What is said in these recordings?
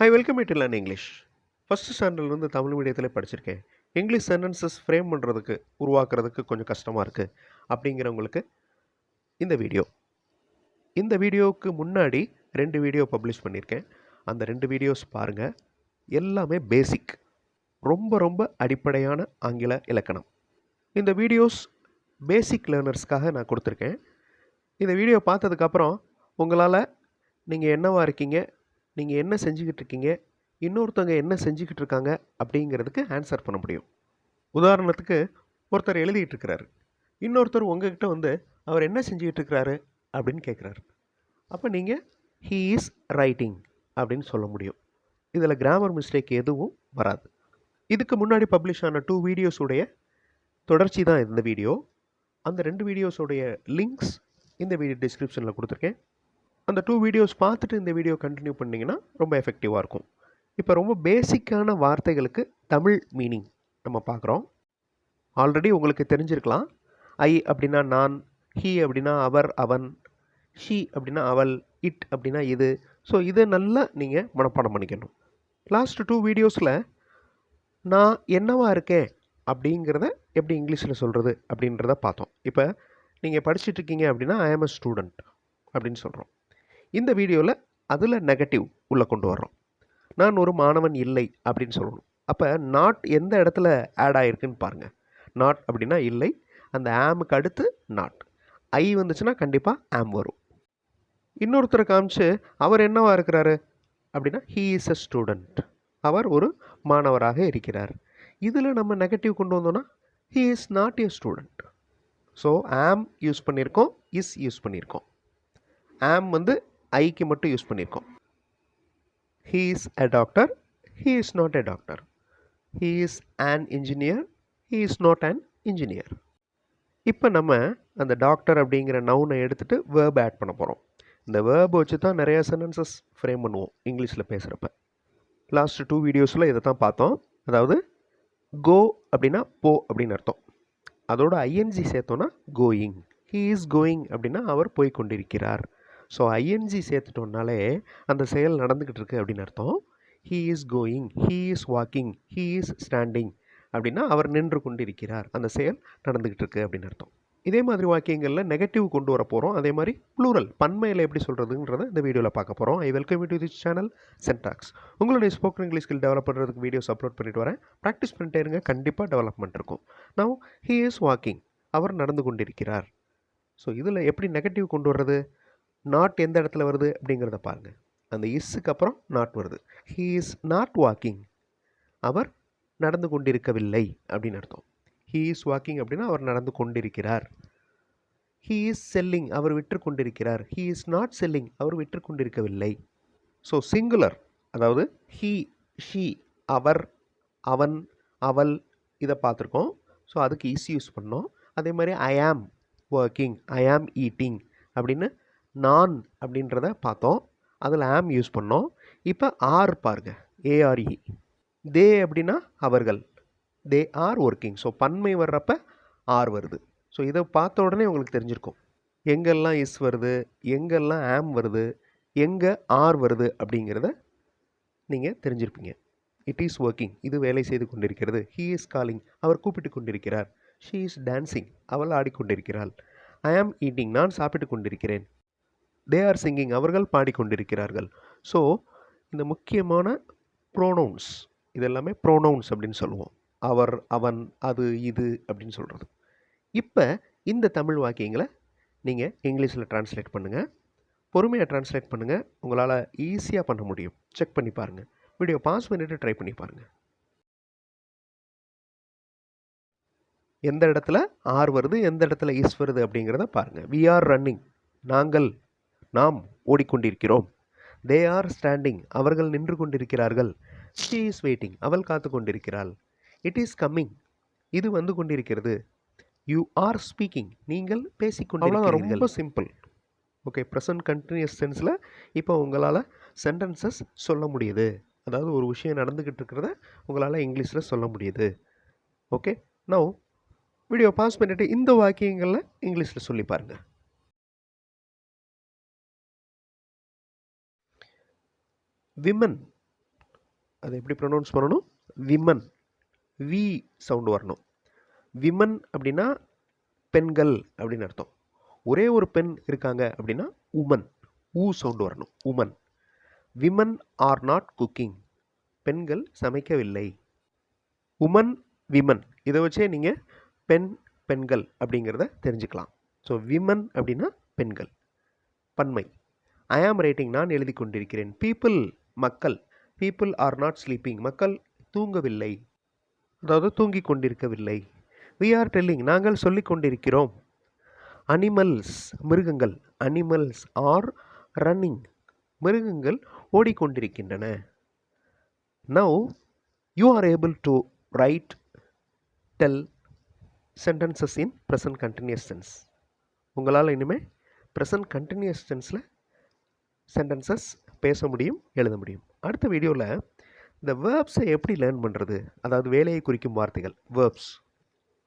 Hi welcome it learn English first வந்து தமிழ் மீடியத்தில் படிச்சிருக்கேன். இங்கிலீஷ் சென்டென்சஸ் ஃப்ரேம் பண்ணுறதுக்கு உருவாக்குறதுக்கு கொஞ்சம் கஷ்டமாக இருக்குது அப்படிங்கிறவங்களுக்கு இந்த வீடியோ இந்த வீடியோவுக்கு முன்னாடி ரெண்டு வீடியோ பப்ளிஷ் பண்ணியிருக்கேன். அந்த ரெண்டு வீடியோஸ் பாருங்கள் எல்லாமே பேசிக் ரொம்ப ரொம்ப அடிப்படையான ஆங்கில இலக்கணம். இந்த வீடியோஸ் பேசிக் லேர்னர்ஸ்க்காக நான் கொடுத்துருக்கேன். இந்த வீடியோ பார்த்ததுக்கப்புறம் உங்களால் நீங்கள் என்னவாக இருக்கீங்க? நீங்கள் என்ன செஞ்சுக்கிட்டு இருக்கீங்க இன்னொருத்தவங்க என்ன செஞ்சுக்கிட்டு இருக்காங்க அப்படிங்கிறதுக்கு ஆன்சர் பண்ண முடியும். உதாரணத்துக்கு ஒருத்தர் எழுதிட்டு இருக்கிறாரு இன்னொருத்தர் உங்ககிட்ட வந்து அவர் என்ன செஞ்சுக்கிட்டு இருக்கிறாரு அப்படின்னு கேட்குறாரு. அப்போ நீங்கள் ஹீ இஸ் ரைட்டிங் அப்படின்னு சொல்ல முடியும். இதில் கிராமர் மிஸ்டேக் எதுவும் வராது. இதுக்கு முன்னாடி பப்ளிஷ் ஆன டூ வீடியோஸுடைய தொடர்ச்சி தான் இந்த வீடியோ அந்த ரெண்டு வீடியோஸோடைய லிங்க்ஸ் இந்த வீடியோ டிஸ்கிரிப்ஷனில் கொடுத்துருக்கேன். அந்த டூ வீடியோஸ் பார்த்துட்டு இந்த வீடியோ கண்டினியூ பண்ணிங்கன்னா ரொம்ப எஃபெக்டிவாக இருக்கும். இப்போ ரொம்ப பேசிக்கான வார்த்தைகளுக்கு தமிழ் மீனிங் நம்ம பார்க்குறோம். ஆல்ரெடி உங்களுக்கு தெரிஞ்சிருக்கலாம். ஐ அப்படின்னா நான் ஹீ அப்படின்னா அவர் அவன் ஷீ அப்படின்னா அவள் இட் அப்படின்னா இது. ஸோ இதை நல்லா நீங்கள் மனப்பாடம் பண்ணிக்கணும். லாஸ்ட் டூ வீடியோஸில் நான் என்னவா இருக்கேன் அப்படிங்கிறத எப்படி இங்கிலீஷில் சொல்கிறது அப்படின்றத பார்த்தோம். இப்போ நீங்கள் படிச்சுட்ருக்கீங்க அப்படின்னா ஐ ஆம் அ ஸ்டூடெண்ட் அப்படின்னு சொல்கிறோம் இந்த வீடியோவில் அதில் நெகட்டிவ் உள்ளே கொண்டு வர்றோம். நான் ஒரு மாணவன் இல்லை அப்படின்னு சொல்லணும். அப்போ நாட் எந்த இடத்துல ஆட் ஆகிருக்குன்னு பாருங்கள் நாட் அப்படின்னா இல்லை. அந்த ஆமுக்கு அடுத்து நாட் ஐ வந்துச்சுன்னா கண்டிப்பாக ஆம் வரும். இன்னொருத்தரை காமிச்சு அவர் என்னவா இருக்கிறாரு? அப்படின்னா ஹீ இஸ் அ ஸ்டூடெண்ட் அவர் ஒரு மாணவராக இருக்கிறார். இதில் நம்ம நெகட்டிவ் கொண்டு வந்தோன்னா he is not a student so am use பண்ணியிருக்கோம் இஸ் யூஸ் பண்ணியிருக்கோம் ஆம் வந்து ஐக்கு மட்டும் யூஸ் பண்ணியிருக்கோம். He is a doctor he is not a doctor he is and engineer he is not an engineer இப்போ நம்ம அந்த டாக்டர் அப்படிங்கிற நவுனை எடுத்துகிட்டு வேர்ப் ஆட் பண்ண போகிறோம் இந்த வேர்ப் வச்சு தான் நிறையா சென்டென்சஸ் ஃப்ரேம் பண்ணுவோம் இங்கிலீஷில் பேசுகிறப்ப லாஸ்ட் டூ வீடியோஸில் இதை தான் பார்த்தோம். அதாவது கோ அப்படின்னா போ அப்படின்னு அர்த்தம். அதோட ஐஎன்ஜி சேர்த்தோன்னா கோயிங் ஹீ இஸ் கோயிங் அப்படின்னா அவர் போய் கொண்டிருக்கிறார். ஸோ ஐஎன்ஜி சேர்த்துட்டோம்னாலே அந்த செயல் நடந்துக்கிட்டு இருக்கு அப்படின்னு அர்த்தம். He is going he is walking he is standing அப்படின்னா அவர் நின்று கொண்டிருக்கிறார். அந்த செயல் நடந்துக்கிட்டு இருக்கு அப்படின்னு அர்த்தம். இதே மாதிரி வாக்கியங்களில் நெகட்டிவ் கொண்டு வர போகிறோம் அதே மாதிரி ப்ளூரல் பன்மையில் எப்படி சொல்கிறதுன்றத இந்த வீடியோவில் பார்க்க போகிறோம் I welcome to this channel சென்டாக்ஸ் உங்களுடைய ஸ்போக்கன் இங்கிலீஷ் ஸ்கில் டெவலப் பண்ணுறதுக்கு வீடியோஸ் அப்லோட் பண்ணிட்டு வரேன். ப்ராக்டிஸ் பண்ணிட்டே இருங்க. கண்டிப்பாக டெவலப்மெண்ட் இருக்கும். நான் ஹீ இஸ் வாக்கிங் அவர் நடந்து கொண்டிருக்கிறார். ஸோ இதில் எப்படி நெகட்டிவ் கொண்டு வர்றது? நாட் எந்த இடத்துல வருது அப்படிங்கிறத பாருங்கள் அந்த இஸ்ஸுக்கு அப்புறம் நாட் வருது. ஹீ இஸ் நாட் வாக்கிங் அவர் நடந்து கொண்டிருக்கவில்லை அப்படின்னு அர்த்தம். ஹீ இஸ் வாக்கிங் அப்படின்னா அவர் நடந்து கொண்டிருக்கிறார். ஹீ இஸ் செல்லிங் அவர் விற்று கொண்டிருக்கிறார். ஹீ இஸ் நாட் செல்லிங் அவர் விற்று கொண்டிருக்கவில்லை. ஸோ சிங்குலர் அதாவது ஹீ ஷீ அவர் அவன் அவள் இதை பார்த்துருக்கோம். ஸோ அதுக்கு இஸ் யூஸ் பண்ணோம். அதே மாதிரி ஐ ஆம் ஒர்க்கிங் ஐ ஆம் ஈட்டிங் அப்படின்னு நான் அப்படின்றத பார்த்தோம். அதில் ஆம் யூஸ் பண்ணோம். இப்போ ஆர் பாருங்க. ஏஆர்இ தே அப்படின்னா அவர்கள். தே ஆர் ஒர்க்கிங் ஸோ பன்மை வர்றப்ப ஆர் வருது. ஸோ இதை பார்த்த உடனே உங்களுக்கு தெரிஞ்சிருக்கும். எங்கெல்லாம் இஸ் வருது? எங்கெல்லாம் ஆம் வருது? எங்கே ஆர் வருது? அப்படிங்கிறத நீங்கள் தெரிஞ்சிருப்பீங்க. இட் இஸ் ஒர்க்கிங் இது வேலை செய்து கொண்டிருக்கிறது. ஹீ இஸ் காலிங் அவர் கூப்பிட்டு கொண்டிருக்கிறார். ஷீ இஸ் டான்சிங் அவள் ஆடிக்கொண்டிருக்கிறாள். ஐ ஆம் ஈட்டிங் நான் சாப்பிட்டு கொண்டிருக்கிறேன். தே ஆர் சிங்கிங் அவர்கள் பாடிக்கொண்டிருக்கிறார்கள். ஸோ இந்த முக்கியமான ப்ரோனவுன்ஸ் இதெல்லாமே ப்ரோனவுன்ஸ் அப்படின்னு சொல்லுவோம். அவர் அவன் அது இது அப்படின்னு சொல்கிறது இப்போ இந்த தமிழ் வாக்கியங்களை நீங்கள் இங்கிலீஷில் ட்ரான்ஸ்லேட் பண்ணுங்கள் பொறுமையாக ட்ரான்ஸ்லேட் பண்ணுங்கள் உங்களால் ஈஸியாக பண்ண முடியும். செக் பண்ணி பாருங்கள் வீடியோ பாஸ் பண்ணிவிட்டு ட்ரை பண்ணி பாருங்கள் எந்த இடத்துல ஆர் வருது எந்த இடத்துல இஸ் வருது அப்படிங்கிறத பாருங்கள் வி ஆர் ரன்னிங் நாங்கள் நாம் ஓடிக்கொண்டிருக்கிறோம். தே ஆர் ஸ்டாண்டிங் அவர்கள் நின்று கொண்டிருக்கிறார்கள். ஷீ இஸ் வெயிட்டிங் அவள் காத்து கொண்டிருக்கிறாள். இட் இஸ் கம்மிங் இது வந்து கொண்டிருக்கிறது. யூ ஆர் ஸ்பீக்கிங் நீங்கள் பேசிக்கொண்டிருக்கிறீர்கள் ரொம்ப சிம்பிள் ஓகே ப்ரெசன்ட் கண்டினியூஸ் சென்ஸில் இப்போ உங்களால் சென்டென்சஸ் சொல்ல முடியுது. அதாவது ஒரு விஷயம் நடந்துக்கிட்டு இருக்கிறத உங்களால் இங்கிலீஷில் சொல்ல முடியுது. ஓகே நோ வீடியோ பாஸ் பண்ணிவிட்டு இந்த வாக்கியங்களில் இங்கிலீஷில் சொல்லி பாருங்கள் விமன். அதை எப்படி ப்ரொனவுன்ஸ் பண்ணணும்? விமன். வி சவுண்டு வரணும். விமன் அப்படின்னா பெண்கள் அப்படின்னு அர்த்தம். ஒரே ஒரு பெண் இருக்காங்க அப்படின்னா உமன் ஊ சவுண்டு வரணும். Woman women are not cooking பெண்கள் சமைக்கவில்லை. உமன் விமன் இதை வச்சே நீங்கள் பெண் பெண்கள் அப்படிங்கிறத தெரிஞ்சுக்கலாம். ஸோ விமன் அப்படின்னா பெண்கள். பன்மை. ஐ ஆம் ரைட்டிங் நான் எழுதி கொண்டிருக்கிறேன் பீப்புள் மக்கள் பீப்புள் ஆர் நாட் ஸ்லீப்பிங் மக்கள் தூங்கவில்லை. அதாவது தூங்கி கொண்டிருக்கவில்லை. வி ஆர் டெல்லிங் நாங்கள் சொல்லிக் கொண்டிருக்கிறோம். அனிமல்ஸ் மிருகங்கள் அனிமல்ஸ் ஆர் ரன்னிங் மிருகங்கள் ஓடிக்கொண்டிருக்கின்றன now you are able to write tell sentences in present continuous tense உங்களால் இனிமேல் ப்ரெசன்ட் கண்டினியூஸ் டென்ஸில் சென்டென்சஸ் பேச முடியும் எழுத முடியும். அடுத்த வீடியோவில் இந்த வேர்ப்ஸை எப்படி லேர்ன் பண்ணுறது அதாவது வேலையை குறிக்கும் வார்த்தைகள் வேர்ப்ஸ்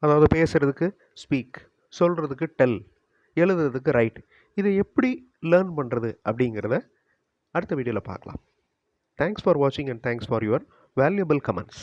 அதாவது பேசுகிறதுக்கு ஸ்பீக் சொல்கிறதுக்கு டெல் எழுதுறதுக்கு ரைட் இதை எப்படி லேர்ன் பண்ணுறது அப்படிங்கிறத அடுத்த வீடியோவில் பார்க்கலாம். தேங்க்ஸ் ஃபார் வாட்சிங் and thanks for your valuable comments